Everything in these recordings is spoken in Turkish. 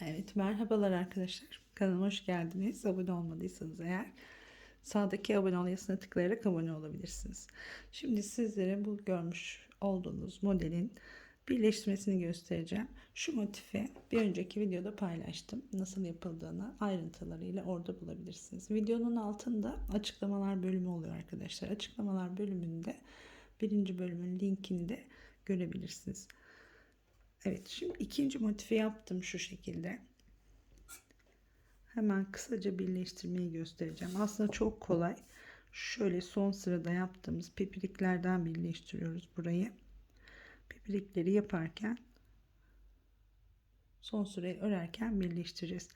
Evet, merhabalar arkadaşlar. Kanalıma hoş geldiniz. Abone olmadıysanız eğer sağdaki abone ol yazısına tıklayarak abone olabilirsiniz. Şimdi sizlere bu görmüş olduğunuz modelin birleştirmesini göstereceğim. Şu motifi bir önceki videoda paylaştım. Nasıl yapıldığını ayrıntılarıyla orada bulabilirsiniz. Videonun altında açıklamalar bölümü oluyor arkadaşlar. Açıklamalar bölümünde birinci bölümün linkini de görebilirsiniz. Evet şimdi ikinci motifi yaptım şu şekilde. Hemen kısaca birleştirmeyi göstereceğim. Aslında çok kolay. Şöyle son sırada yaptığımız pipiriklerden birleştiriyoruz burayı. Pipirikleri yaparken son sırayı örerken birleştireceğiz.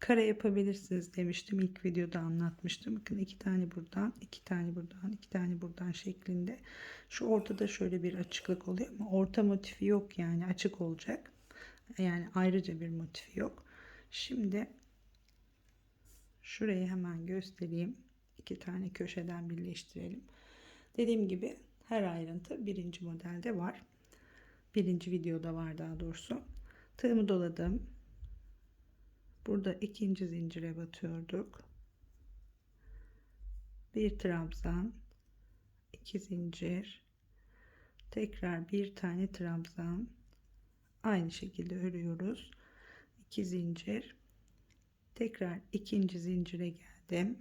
Kare yapabilirsiniz demiştim. ilk videoda anlatmıştım. Bakın iki tane buradan, iki tane buradan, iki tane buradan şeklinde. Şu ortada şöyle bir açıklık oluyor ama orta motifi yok yani açık olacak. Yani ayrıca bir motifi yok. Şimdi şurayı hemen göstereyim. İki tane köşeden birleştirelim. Dediğim gibi her ayrıntı birinci modelde var. Birinci videoda var daha doğrusu. Tığımı doladım. Burada ikinci zincire batıyorduk. Bir trabzan, iki zincir, tekrar bir tane trabzan, aynı şekilde örüyoruz. İki zincir, tekrar ikinci zincire geldim.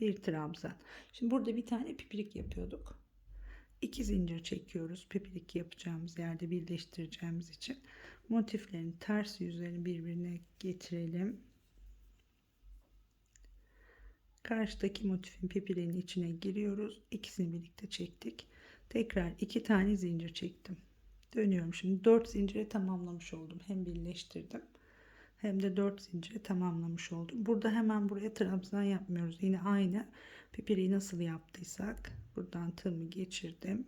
Bir trabzan. Şimdi burada bir tane pipirik yapıyorduk. İki zincir çekiyoruz pipirik yapacağımız yerde birleştireceğimiz için motiflerin ters yüzlerini birbirine getirelim. Karşıdaki motifin pipirinin içine giriyoruz. İkisini birlikte çektik. Tekrar iki tane zincir çektim. Dönüyorum. Şimdi dört zincire tamamlamış oldum. Hem birleştirdim hem de dört zincire tamamlamış oldum. Burada hemen buraya trabzan yapmıyoruz. Yine aynı pipiriyi nasıl yaptıysak buradan tığımı geçirdim.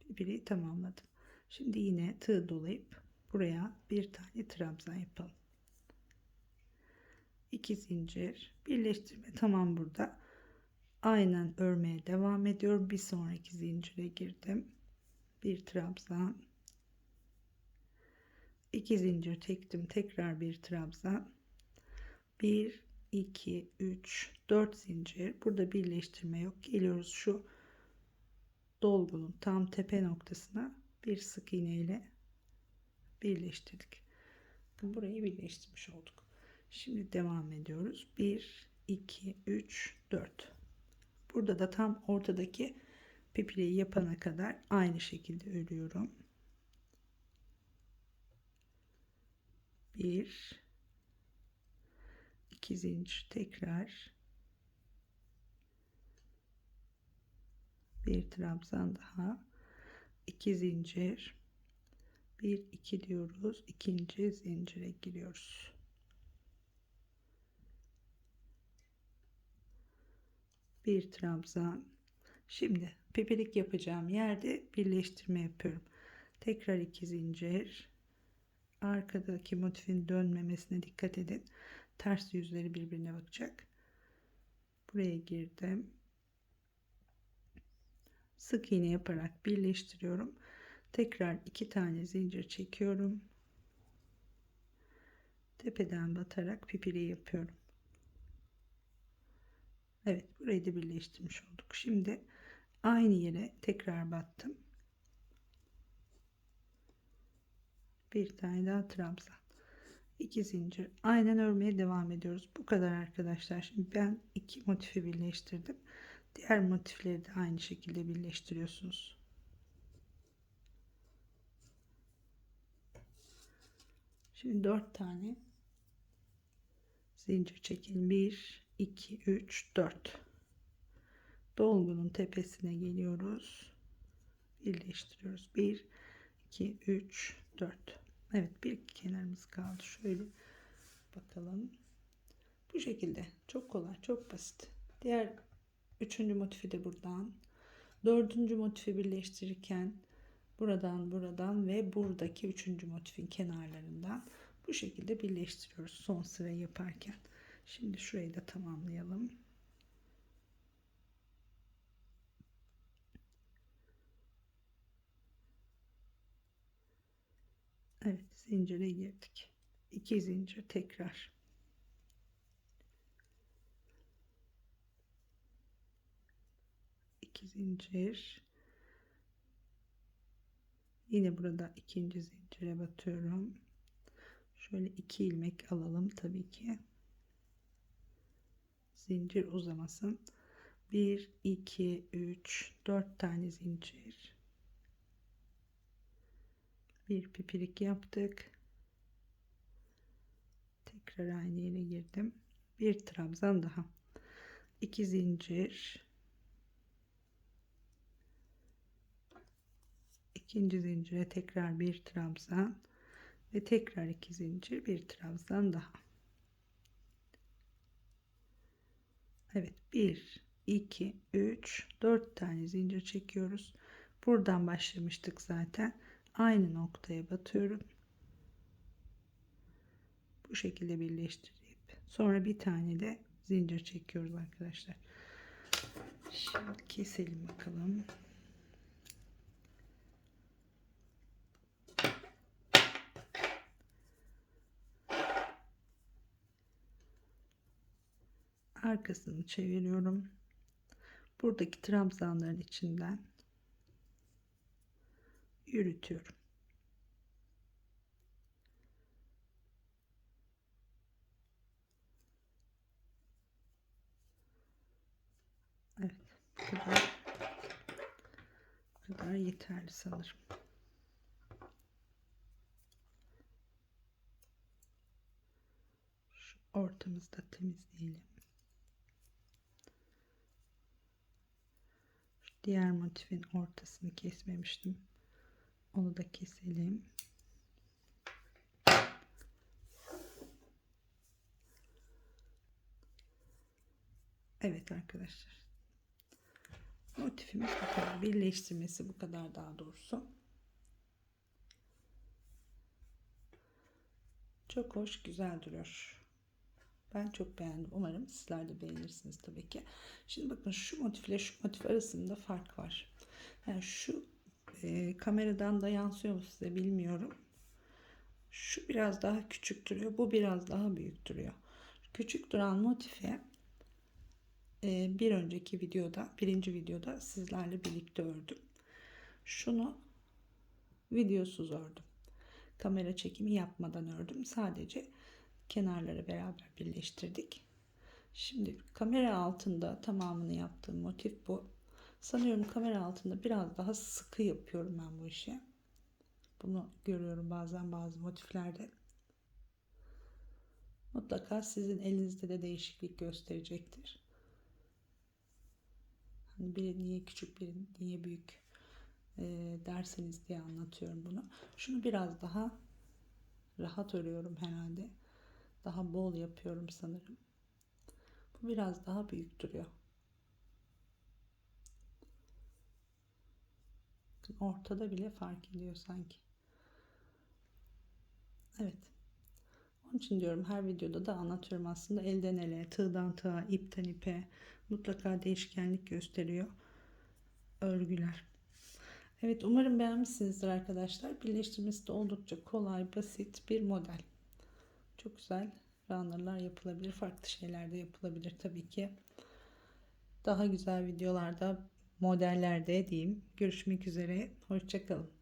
Pipiriyi tamamladım. Şimdi yine tığ dolayıp buraya bir tane trabzan yapalım. 2 zincir birleştirme tamam burada. Aynen örmeye devam ediyorum. Bir sonraki zincire girdim. Bir trabzan. 2 zincir çektim. Tekrar bir trabzan. 1 2 3 4 zincir. Burada birleştirme yok. Geliyoruz şu dolgunun tam tepe noktasına bir sık iğne ile birleştirdik. Burayı birleştirmiş olduk. Şimdi devam ediyoruz. 1 2 3 4. Burada da tam ortadaki pipireyi yapana kadar aynı şekilde örüyorum. 1 2 zincir tekrar. Bir trabzan daha. 2 zincir. 1 2 diyoruz. İkinci zincire giriyoruz. Bir trabzan. Şimdi pipirik yapacağım yerde birleştirme yapıyorum. Tekrar 2 zincir arkadaki motifin dönmemesine dikkat edin. Ters yüzleri birbirine bakacak. Buraya girdim. Sık iğne yaparak birleştiriyorum. Tekrar iki tane zincir çekiyorum. Tepeden batarak pipili yapıyorum. Evet burayı da birleştirmiş olduk. Şimdi aynı yere tekrar battım bir tane daha trabzan 2 zincir. Aynen örmeye devam ediyoruz. Bu kadar arkadaşlar. Şimdi ben iki motifi birleştirdim. Diğer motifleri de aynı şekilde birleştiriyorsunuz. Şimdi 4 tane zincir çekin 1 2 3 4 dolgunun tepesine geliyoruz. Birleştiriyoruz. 1 2 3 4 Evet bir kenarımız kaldı. Şöyle bakalım. Bu şekilde. Çok kolay, çok basit. Diğer üçüncü motifi de buradan. Dördüncü motifi birleştirirken buradan buradan ve buradaki üçüncü motifin kenarlarından bu şekilde birleştiriyoruz son sırayı yaparken. Şimdi şurayı da tamamlayalım. Evet zincire girdik. 2 zincir tekrar. İki zincir. Yine burada ikinci zincire batıyorum. Şöyle iki ilmek alalım tabii ki. Zincir uzamasın. 1 2 3 4 tane zincir. Bir pipirik yaptık. Tekrar aynı yere girdim. Bir trabzan daha. 2 zincir. ikinci zincire tekrar bir trabzan ve tekrar iki zincir bir trabzan daha. Evet 1 2 3 4 tane zincir çekiyoruz. Buradan başlamıştık zaten. Aynı noktaya batıyorum. Bu şekilde birleştirip sonra bir tane de zincir çekiyoruz arkadaşlar. Şimdi keselim bakalım. arkasını çeviriyorum. Buradaki trabzanların içinden yürütüyorum. Evet, bu kadar, bu kadar yeterli sanırım. Şu ortamızda temizleyelim. diğer motifin ortasını kesmemiştim. Onu da keselim. Evet arkadaşlar. Motifimiz bu kadar. Birleştirmesi bu kadar daha doğrusu. Çok hoş, güzel duruyor. Ben çok beğendim. Umarım sizler de beğenirsiniz tabii ki. Şimdi bakın şu motif ile şu motif arasında fark var. Yani şu e, kameradan da yansıyor mu size bilmiyorum. Şu biraz daha küçük duruyor. Bu biraz daha büyük duruyor. Küçük duran motifi e, bir önceki videoda, birinci videoda sizlerle birlikte ördüm. Şunu videosuz ördüm. Kamera çekimi yapmadan ördüm. Sadece kenarları beraber birleştirdik. Şimdi kamera altında tamamını yaptığım motif bu. Sanıyorum kamera altında biraz daha sıkı yapıyorum ben bu işi. Bunu görüyorum bazen bazı motiflerde. Mutlaka sizin elinizde de değişiklik gösterecektir. Hani biri niye küçük biri niye büyük e, derseniz diye anlatıyorum bunu. Şunu biraz daha rahat örüyorum herhalde daha bol yapıyorum sanırım. Bu biraz daha büyük duruyor. Ortada bile fark ediyor sanki. Evet. Onun için diyorum her videoda da anlatıyorum aslında elden ele, tığdan tığa, ipten ipe mutlaka değişkenlik gösteriyor örgüler. Evet umarım beğenmişsinizdir arkadaşlar. Birleştirmesi de oldukça kolay, basit bir model. Çok güzel runner'lar yapılabilir. Farklı şeyler de yapılabilir tabii ki. Daha güzel videolarda, modellerde diyeyim. Görüşmek üzere. Hoşçakalın.